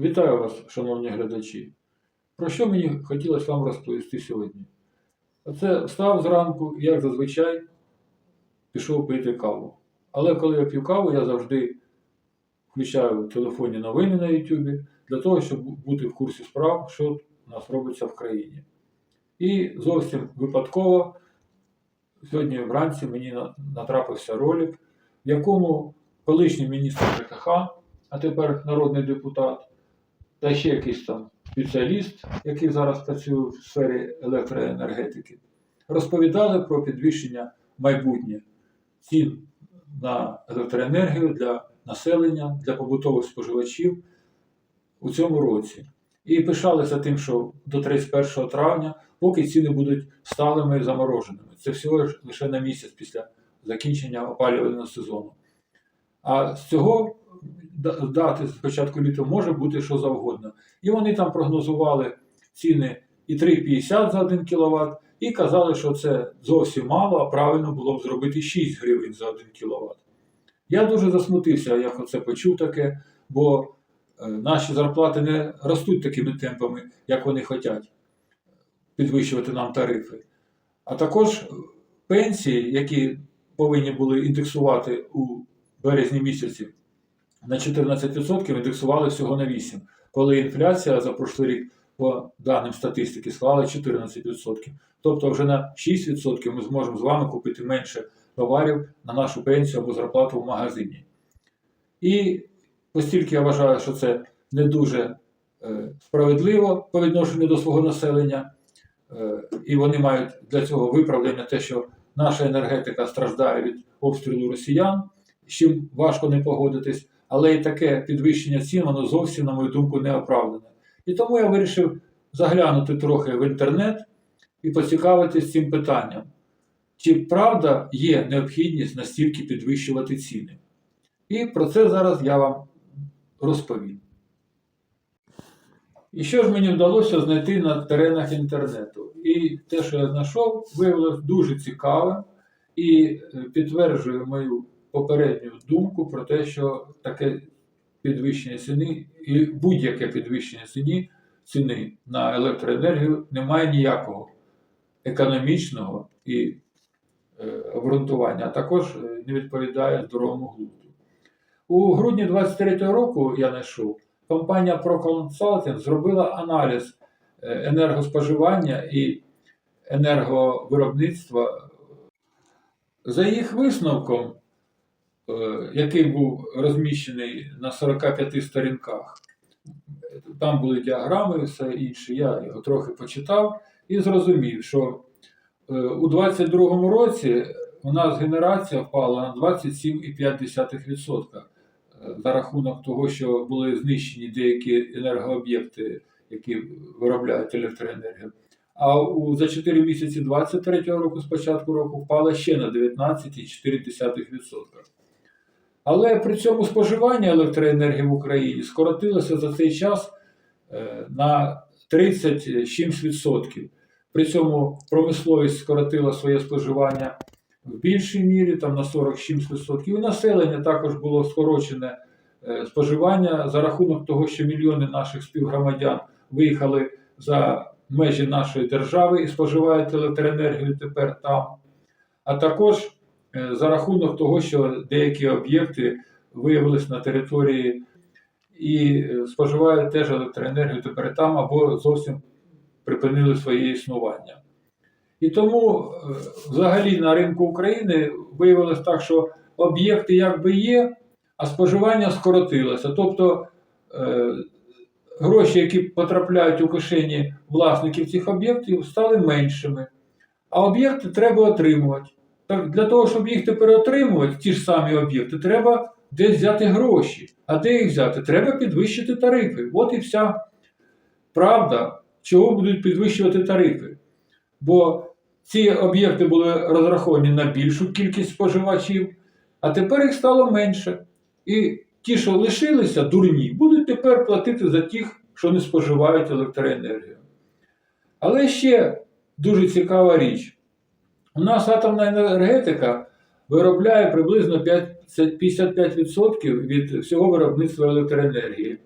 Вітаю вас, шановні глядачі. Про що мені хотілося вам розповісти сьогодні? Оце встав зранку, як зазвичай, пішов пити каву. Але коли я п'ю каву, я завжди включаю телефоні новини на YouTube для того, щоб бути в курсі справ, що у нас робиться в країні. І зовсім випадково сьогодні вранці мені натрапився ролик, в якому колишній міністр ЖКХ, а тепер народний депутат, та ще якийсь там спеціаліст, який зараз працює в сфері електроенергетики, розповідали про підвищення майбутнє цін на електроенергію для населення, для побутових споживачів у цьому році. І пишалися тим, що до 31 травня, поки ціни будуть сталими і замороженими. Це всього лише на місяць після закінчення опалювального сезону. А з цього дати з початку літа може бути що завгодно. І вони там прогнозували ціни і 3,50 за 1 кВт, і казали, що це зовсім мало, а правильно було б зробити 6 гривень за 1 кВт. Я дуже засмутився, як оце почув таке, бо е, наші зарплати не ростуть такими темпами, як вони хочуть підвищувати нам тарифи. А також е, пенсії, які повинні були індексувати у березні місяці на 14% індексували всього на 8%, коли інфляція за прошлий рік, по даним статистики, склала 14%. Тобто вже на 6% ми зможемо з вами купити менше товарів на нашу пенсію або зарплату в магазині. І оскільки я вважаю, що це не дуже е, справедливо по відношенню до свого населення, е, і вони мають для цього виправдання те, що наша енергетика страждає від обстрілу росіян, з чим важко не погодитись, але і таке підвищення цін, воно зовсім, на мою думку, не оправдане. І тому я вирішив заглянути трохи в інтернет і поцікавитись цим питанням. Чи правда є необхідність настільки підвищувати ціни? І про це зараз я вам розповім. І що ж мені вдалося знайти на теренах інтернету? І те, що я знайшов, виявилось дуже цікавим і е, підтверджує мою попередню думку про те, що таке підвищення ціни і будь-яке підвищення ціни, ціни на електроенергію не має ніякого економічного і е, обґрунтування, а також е, не відповідає здоровому глузду. У грудні 2023 року я знайшов, компанія ProConsulting зробила аналіз е, енергоспоживання і енерговиробництва. За їх висновком, який був розміщений на 45 сторінках, там були діаграми і все інше, я його трохи почитав і зрозумів, що е, у 2022 році у нас генерація впала на 27,5% е, за рахунок того, що були знищені деякі енергооб'єкти, які виробляють електроенергію. А у, за 4 місяці 2023 року, з початку року, впала ще на 19,4%. Але при цьому споживання електроенергії в Україні скоротилося за цей час е, на 37%. При цьому промисловість скоротила своє споживання в більшій мірі, там на 47%. І населення також було скорочене е, споживання за рахунок того, що мільйони наших співгромадян виїхали за межі нашої держави і споживають електроенергію тепер там. А також за рахунок того, що деякі об'єкти виявилися на території і е, споживають теж електроенергію тепер там або зовсім припинили своє існування. І тому е, взагалі на ринку України виявилось так, що об'єкти якби є, а споживання скоротилося. Тобто е, гроші, які потрапляють у кишені власників цих об'єктів, стали меншими. А об'єкти треба отримувати. Так для того, щоб їх тепер отримувати, ті ж самі об'єкти, треба десь взяти гроші. А де їх взяти? Треба підвищити тарифи. От і вся правда, чого будуть підвищувати тарифи. Бо ці об'єкти були розраховані на більшу кількість споживачів, а тепер їх стало менше. І ті, що лишилися, дурні, будуть тепер платити за тих, що не споживають електроенергію. Але ще дуже цікава річ. У нас атомна енергетика виробляє приблизно 55% від всього виробництва електроенергії.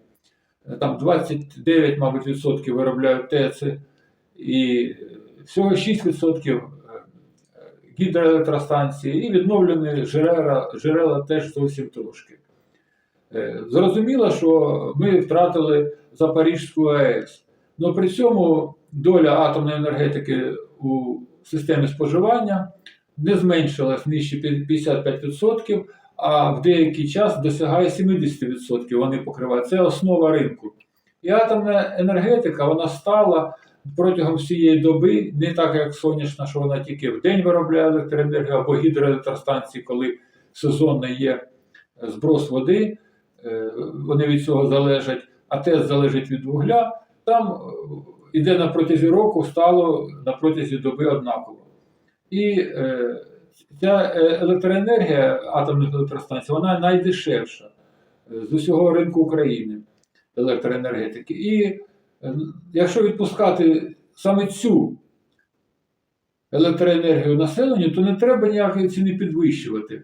е, там 29, мабуть, відсотків виробляють ТЕЦи, і всього 6% гідроелектростанції, і відновлені джерела, джерела теж зовсім трошки. Е, Зрозуміло, що ми втратили Запорізьку АЕС. але при цьому доля атомної енергетики у системі споживання не зменшилась нижче 55%, а в деякий час досягає 70%. Вони покривають. Це основа ринку. І атомна енергетика вона стала протягом всієї доби, не так як сонячна, що вона тільки в день виробляє електроенергію або гідроелектростанції, коли сезонно є зброс води, е, вони від цього залежать, а ТЕС залежить від вугля. Там іде на протязі року, стало на протязі доби однаково. І е, ця е, електроенергія атомних електростанцій, вона найдешевша е, з усього ринку України електроенергетики. І е, якщо відпускати саме цю електроенергію населенню, то не треба ніякої ціни підвищувати.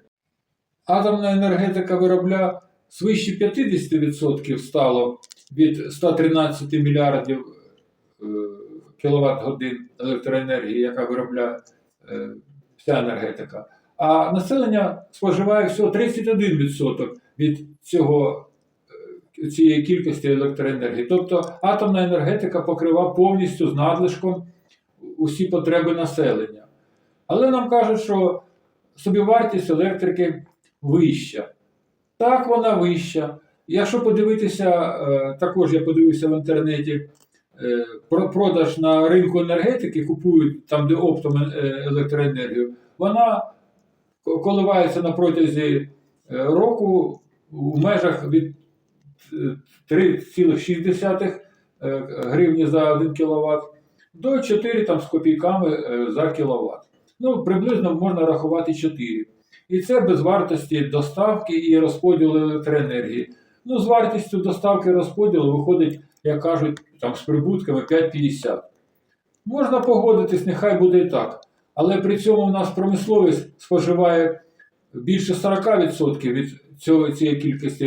Атомна енергетика виробляє свище 50% стало від 113 мільярдів кВт годин електроенергії, яка виробляє е, вся енергетика. А населення споживає всього 31% від цього, е, цієї кількості електроенергії. Тобто атомна енергетика покрива повністю з надлишком усі потреби населення. Але нам кажуть, що собівартість електрики вища. Так, вона вища. Якщо подивитися, е, також я подивився в інтернеті, е, продаж на ринку енергетики, купують там, де оптом е, електроенергію, вона коливається на протязі е, року у межах від е, 3,6 е, гривні за 1 кВт до 4 там, з копійками е, за кіловат. Ну, приблизно можна рахувати 4. І це без вартості доставки і розподілу електроенергії. Ну, з вартістю доставки розподілу виходить, як кажуть, там з прибутками 5,50. Можна погодитись, нехай буде і так. Але при цьому у нас промисловість споживає більше 40% від цього, цієї кількості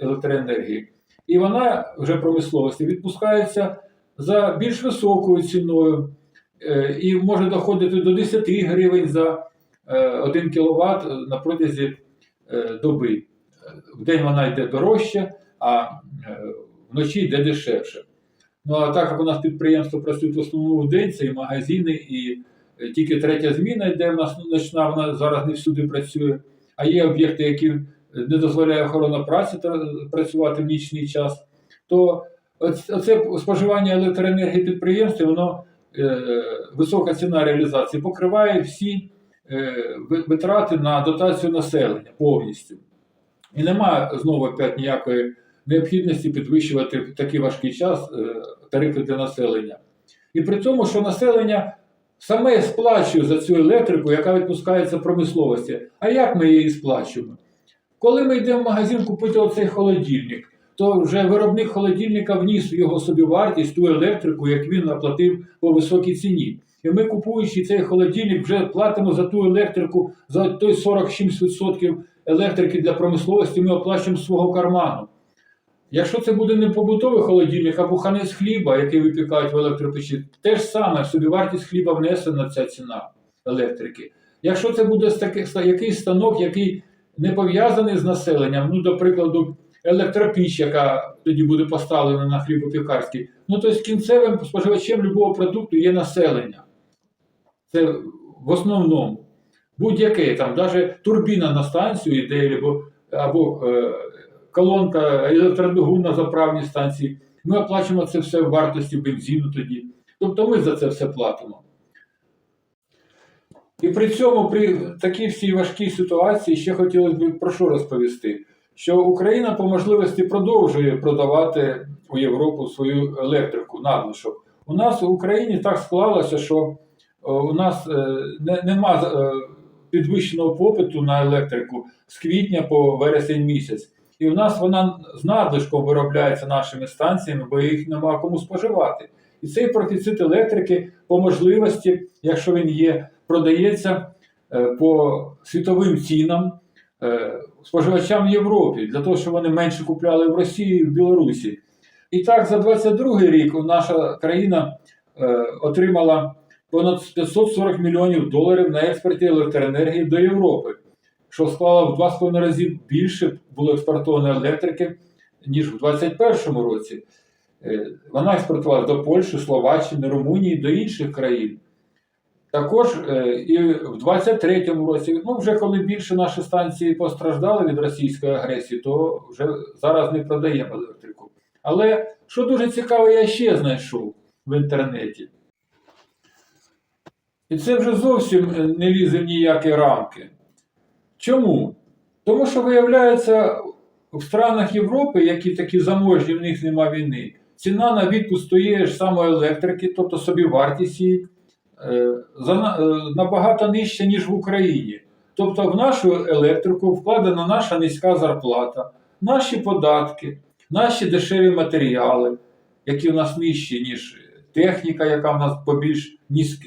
електроенергії. І вона вже промисловості відпускається за більш високою ціною е, і може доходити до 10 гривень за е, 1 кВт на протязі е, доби. В день вона йде дорожче, а е, вночі йде дешевше. Ну а так як у нас підприємства працюють в основному в день, це і магазини, і е, тільки третя зміна йде в нас ночна, вона зараз не всюди працює. А є об'єкти, які не дозволяє охорона праці працювати в нічний час, то оце споживання електроенергії підприємстві, воно е, висока ціна реалізації покриває всі е, витрати на дотацію населення повністю. І немає знову опять ніякої необхідності підвищувати в такий важкий час е, тарифи для населення. І при тому, що населення саме сплачує за цю електрику, яка відпускається промисловості. А як ми її сплачуємо? Коли ми йдемо в магазин купити оцей холодильник, то вже виробник холодильника вніс в його собівартість ту електрику, як він оплатив по високій ціні. І ми, купуючи цей холодильник, вже платимо за ту електрику, за той 47% електрики для промисловості ми оплачуємо свого карману. Якщо це буде не побутовий холодильник, а буханець хліба, який випікають в електропечі, те ж саме собівартість хліба внесена ця ціна електрики. Якщо це буде якийсь станок, який не пов'язаний з населенням, ну, до прикладу, електропіч, яка тоді буде поставлена на хлібопікарський, ну то з кінцевим споживачем любого продукту є населення. Це в основному. Будь-яке там, навіть турбіна на станцію йде, або, або е, колонка електродвигун на заправній станції. Ми оплачуємо це все в вартості бензину тоді. Тобто ми за це все платимо. І при цьому, при такій всій важкій ситуації, ще хотілося б про що розповісти, що Україна по можливості продовжує продавати у Європу свою електрику надлишок. У нас в Україні так склалося, що е, у нас е, не, нема е, підвищеного попиту на електрику з квітня по вересень місяць. І в нас вона з надлишком виробляється нашими станціями, бо їх нема кому споживати. І цей профіцит електрики по можливості, якщо він є, продається е, по світовим цінам е, споживачам Європі, для того, щоб вони менше купляли в Росії і в Білорусі. І так, за 22 рік наша країна е, отримала понад 540 мільйонів доларів на експорті електроенергії до Європи, що склало в 2,5 рази більше було експортовано електрики, ніж в 2021 році. Е, Вона експортувала до Польщі, Словаччини, Румунії, до інших країн. Також е, і в 23-му році, ну вже коли більше наші станції постраждали від російської агресії, то вже зараз не продаємо електрику. Але що дуже цікаво, я ще знайшов в інтернеті. І це вже зовсім е, не лізе в ніякі рамки. Чому? Тому що виявляється, в странах Європи, які такі заможні, в них нема війни, ціна на відпуск тієї ж самої електрики, тобто собівартість її, е, е, набагато нижча, ніж в Україні. Тобто в нашу електрику вкладена наша низька зарплата, наші податки, наші дешеві матеріали, які в нас нижчі, ніж техніка, яка в нас по більш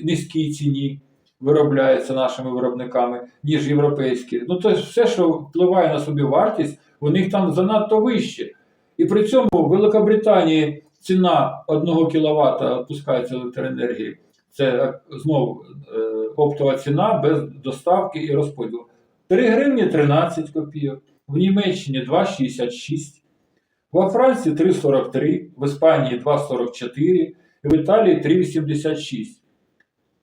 низькій ціні виробляється нашими виробниками, ніж європейські. Ну, тобто все, що впливає на собівартість, у них там занадто вище. І при цьому в Великобританії ціна 1 кВт опускається електроенергії. Це е, знову е, оптова ціна без доставки і розподілу. 3 гривні 13 копійок, в Німеччині 2,66, во Франції 3,43, в Іспанії 2,44, в Італії 3,86.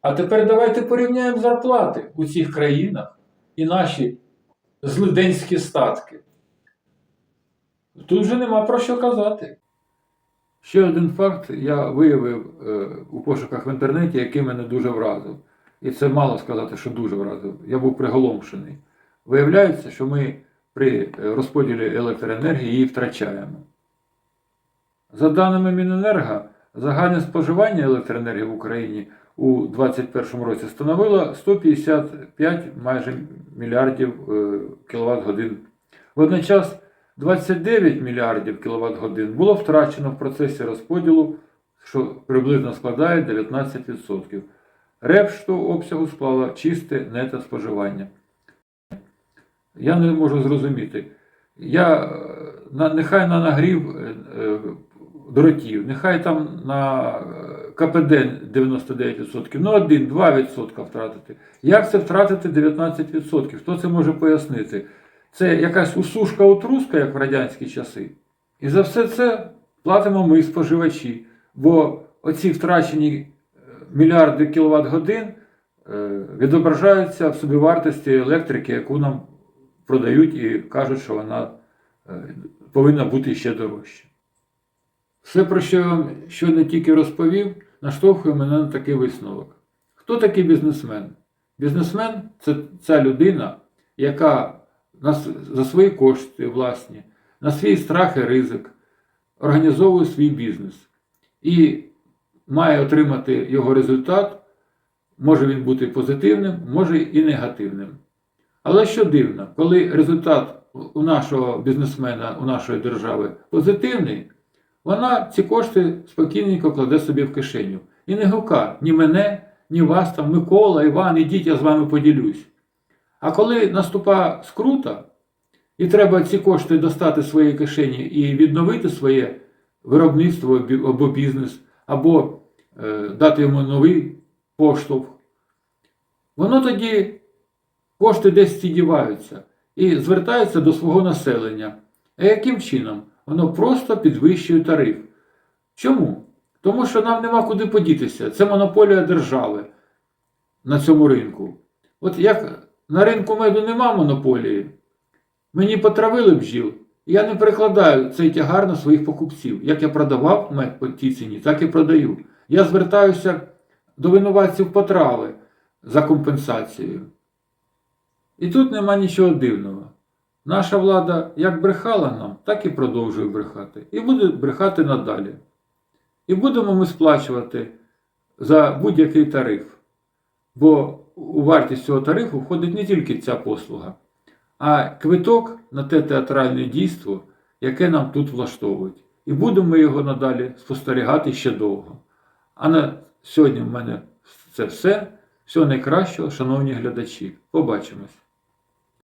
А тепер давайте порівняємо зарплати у цих країнах і наші злиденські статки. Тут вже нема про що казати. Ще один факт я виявив е, у пошуках в інтернеті, який мене дуже вразив. І це мало сказати, що дуже вразив. Я був приголомшений. Виявляється, що ми при розподілі електроенергії її втрачаємо. За даними Міненерго, загальне споживання електроенергії в Україні у 2021 році становило 155 майже мільярдів кВт годин. Водночас 29 мільярдів кВт годин було втрачено в процесі розподілу, що приблизно складає 19%. Решту обсягу склало чисте нето споживання. Я не можу зрозуміти. Я е, нехай на нагрів е, е, дротів, нехай там на е, КПД 99%, ну 1-2% втратити. Як це втратити 19%? Хто це може пояснити? Це якась усушка утруска, як в радянські часи. І за все це платимо ми, споживачі. Бо оці втрачені е, мільярди кіловат годин е, відображаються в собівартості електрики, яку нам продають і кажуть, що вона е, повинна бути ще дорожча. Все, про що я вам щойно тільки розповів, наштовхує мене на такий висновок. Хто такий бізнесмен? Бізнесмен це ця людина, яка за свої кошти власні, на свій страх і ризик організовує свій бізнес і має отримати його результат. Може він бути позитивним, може і негативним. Але що дивно, коли результат у нашого бізнесмена, у нашої держави позитивний, вона ці кошти спокійненько кладе собі в кишеню. І не гука ні мене, ні вас там, Микола, Іван, ідіть, я з вами поділюсь. А коли наступає скрута, і треба ці кошти достати з своєї кишені і відновити своє виробництво або бізнес, або е, дати йому новий поштовх, воно тоді кошти десь ці і звертаються до свого населення. А яким чином? Воно просто підвищує тариф. Чому? Тому що нам нема куди подітися. Це монополія держави на цьому ринку. От як на ринку меду нема монополії, мені потравили бджіл, я не перекладаю цей тягар на своїх покупців. Як я продавав мед по тій ціні, так і продаю. Я звертаюся до винуватців потрави за компенсацією. І тут нема нічого дивного. Наша влада як брехала нам, так і продовжує брехати. І буде брехати надалі. І будемо ми сплачувати за будь-який тариф. Бо у вартість цього тарифу входить не тільки ця послуга, а квиток на те театральне дійство, яке нам тут влаштовують. І будемо його надалі спостерігати ще довго. А на сьогодні в мене це все. Всього найкращого, шановні глядачі. Побачимось!